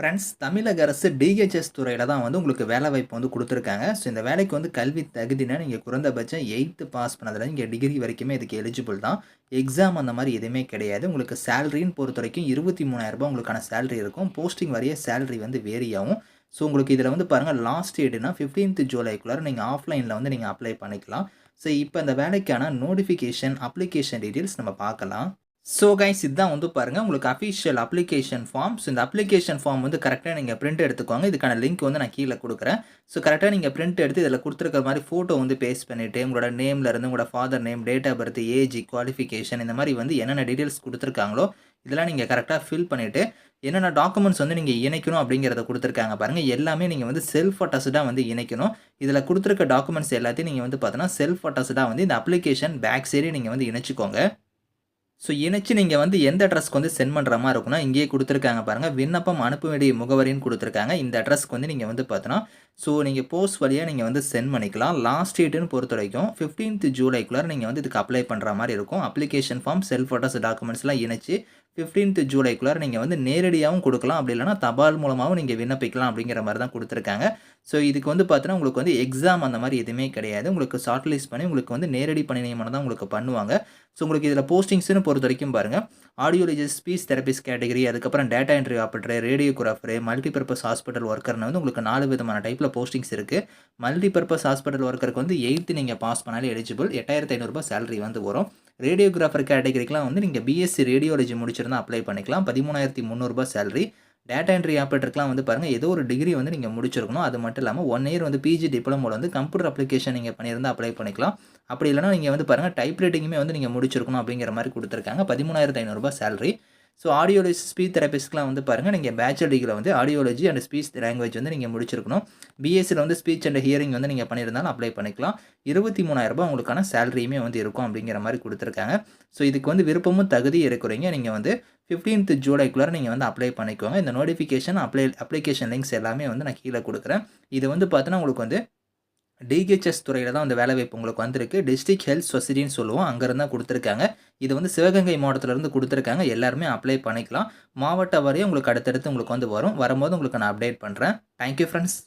Friends தமிழக அரசு DHS துறையில் தான் வந்து உங்களுக்கு வேலை வாய்ப்பு வந்து கொடுத்துருக்காங்க. ஸோ இந்த வேலைக்கு வந்து கல்வி தகுதினா நீங்கள் குறைந்தபட்சம் எயித்து பாஸ் பண்ணதில் இங்கே டிகிரி வரைக்குமே இதுக்கு எலிஜிபிள் தான். எக்ஸாம் அந்த மாதிரி எதுவுமே கிடையாது. உங்களுக்கு சேலரின்னு பொறுத்த வரைக்கும் இருபத்தி மூணாயிரரூபா உங்களுக்கான சேலரி இருக்கும். போஸ்டிங் வரைய சேலரி வந்து வேரி ஆகும். ஸோ உங்களுக்கு இதில் வந்து பாருங்கள் லாஸ்ட் டேட்னா ஃபிஃப்டீன்த் ஜூலைக்குள்ளார நீங்கள் ஆஃப்லைனில் வந்து நீங்கள் அப்ளை பண்ணிக்கலாம். ஸோ இப்போ இந்த வேலைக்கான நோட்டிஃபிகேஷன் அப்ளிகேஷன் டீட்டெயில்ஸ் நம்ம பார்க்கலாம். ஸோ கைஸ் இதுதான் வந்து பாருங்கள் உங்களுக்கு அஃபிஷியல் அப்ளிகேஷன் ஃபார்ம் ஸோ இந்த அப்ளிகேஷன் ஃபார்ம் வந்து கரெக்டாக நீங்கள் பிரிண்ட் எடுத்துக்கோங்க. இதுக்கான லிங்க் வந்து நான் கீழே கொடுக்குறேன். ஸோ கரெக்டாக நீங்கள் பிரிண்ட் எடுத்து இதில் கொடுத்துருக்க மாதிரி ஃபோட்டோ வந்து பேஸ்ட் பண்ணிவிட்டு உங்களோட நேம்லேருந்து இருந்து உங்களோட father name date of birth age qualification இந்த மாதிரி வந்து என்னென்ன டீட்டெயில்ஸ் கொடுத்துருக்காங்களோ இதெல்லாம் நீங்கள் கரெக்டாக ஃபில் பண்ணிவிட்டு என்னென்ன டாக்குமெண்ட்ஸ் வந்து நீங்கள் இணைக்கணும் அப்படிங்கிறத கொடுத்துருக்காங்க பாருங்கள் எல்லாமே நீங்கள் வந்து செல்ஃப் அட்டஸ்டாக வந்து இணைக்கணும். இதில் கொடுத்துருக்க டாக்குமெண்ட்ஸ் எல்லாத்தையும் நீங்கள் வந்து பார்த்தோன்னா செல்ஃப் அட்டஸ்டாக வந்து இந்த அப்ளிகேஷன் பேக் சைடே நீங்கள் வந்து இணைச்சிக்கோங்க. ஸோ இணைச்சு நீங்கள் வந்து எந்த அட்ரஸ்க்கு வந்து சென்ட் பண்ணுற மாதிரி இருக்குன்னா இங்கேயே கொடுத்துருக்காங்க பாருங்கள் விண்ணப்பம் அனுப்ப வேண்டிய முகவரின்னு கொடுத்துருக்காங்க. இந்த அட்ரஸ்க்கு வந்து நீங்கள் வந்து பார்த்தோன்னா ஸோ நீங்கள் போஸ்ட் வழியாக நீங்கள் வந்து சென்ட் பண்ணிக்கலாம். லாஸ்ட் டேட்டுன்னு பொறுத்த வரைக்கும் ஃபிஃப்டீன்த் ஜூலைக்குள்ளே நீங்கள் வந்து இதுக்கு அப்ளை பண்ணுற மாதிரி இருக்கும். அப்ளிகேஷன் ஃபார்ம் செல்ஃப் அட்ரஸ் டாக்குமெண்ட்ஸ்லாம் இணைச்சு ஃபிஃப்டீன்த் ஜூலைக்குள்ளே நீங்கள் வந்து நேரடியாகவும் கொடுக்கலாம். அப்படி இல்லைனா தபால் மூலமாகவும் நீங்கள் விண்ணப்பிக்கலாம் அப்படிங்கிற மாதிரி தான் கொடுத்துருக்காங்க. ஸோ இதுக்கு வந்து பார்த்தீங்கன்னா உங்களுக்கு வந்து எக்ஸாம் அந்த மாதிரி எதுவுமே கிடையாது. உங்களுக்கு ஷார்ட் லிஸ்ட் பண்ணி உங்களுக்கு வந்து நேரடி பணி நியமனம் தான் உங்களுக்கு பண்ணுவாங்க. ஸோ உங்களுக்கு இதில் போஸ்டிங்ஸ்னு பொறுத்த வரைக்கும் பாருங்கள் ஆடியோலஜிஸ்ட் ஸ்பீச் தெரபிஸ்ட் கேட்டகரி அதுக்கப்புறம் data entry operator radiographer multipurpose hospital ஒர்க்கர்னு வந்து உங்களுக்கு நாலு விதமான டைப்பில் போஸ்டிங்ஸ் இருக்குது மல்டிபர்பஸ் ஹாஸ்பிட்டல் ஒர்க்கருக்கு வந்து எயித்து நீங்கள் பாஸ் பண்ணாலே எலிஜிபிள் எட்டாயிரத்து ஐநூறுரூபா சேலரி வந்து வரும். ரேடியோகிராஃபர் கேட்டகரிக்கெலாம் வந்து நீங்கள் பிஎஸ்சி ரேடியோலஜி முடிச்சிருந்தால் அப்ளை பண்ணிக்கலாம். பதிமூணாயிரத்தி முந்நூறுரூபா சேலரி டேட்டா என்ட்ரி ஆப்ரேட்டருக்குலாம் வந்து பாருங்கள் ஏதோ ஒரு டிகிரி வந்து நீங்கள் முடிச்சிருக்கணும். அது மட்டும் இல்லாமல் ஒன் இயர் வந்து பிஜி டிப்ளமோவில் வந்து கம்ப்யூட்டர் அப்ளிகேஷன் நீங்கள் பண்ணியிருந்தால் அப்ளை பண்ணிக்கலாம். அப்படி இல்லைனா நீங்கள் வந்து பாருங்கள் டைப் ரைட்டிங்குமே வந்து நீங்கள் முடிச்சிருக்கணும் அப்படிங்கிற மாதிரி கொடுத்துருக்காங்க. பதிமூணாயிரத்து ஐநூறுரூபா சேலரி ஸோ ஆடியோலஜி ஸ்பீச் தெரபிஸ்ட்லாம் வந்து பாருங்கள் நீங்கள் பேச்சுலர் டிகிரியில் வந்து ஆடியோலஜி அண்ட் ஸ்பீச் லாங்குவேஜ் வந்து நீங்கள் முடிச்சிருக்கணும். பிஎஸ்சியில் வந்து ஸ்பீச் அண்ட் ஹியரிங் வந்து நீங்கள் பண்ணியிருந்தாலும் அப்ளை பண்ணிக்கலாம். இருபத்தி மூணாயிரரூபா உங்களுக்கான சேலரியுமே வந்து இருக்கும் அப்படிங்கிற மாதிரி கொடுத்துருக்காங்க. ஸோ இதுக்கு வந்து விருப்பமும் தகுதி இருக்கிறீங்க. நீங்கள் வந்து ஃபிஃப்டீன்த் ஜூலைக்குள்ளே நீங்கள் வந்து அப்ளை பண்ணிக்கோங்க. இந்த நோட்டிஃபிகேஷன் அப்ளை அப்ளிகேஷன் லிங்க்ஸ் எல்லாமே வந்து நான் கீழே கொடுக்குறேன். இது வந்து பார்த்தோன்னா உங்களுக்கு வந்து டிஹெச்எஸ் துறையில் தான் அந்த வேலைவாய்ப்பு உங்களுக்கு வந்திருக்கு. டிஸ்ட்ரிக்ட் ஹெல்த் சொசைட்டின்னு சொல்லுவோம். அங்கேருந்து தான் கொடுத்துருக்காங்க. இது வந்து சிவகங்கை மாவட்டத்திலேருந்து கொடுத்துருக்காங்க. எல்லாருமே அப்ளை பண்ணிக்கலாம். மாவட்ட வரையும் உங்களுக்கு அடுத்தடுத்து உங்களுக்கு வந்து வரும். வரும்போது உங்களுக்கு நான் அப்டேட் பண்ணுறேன் தேங்க்யூ ஃப்ரெண்ட்ஸ்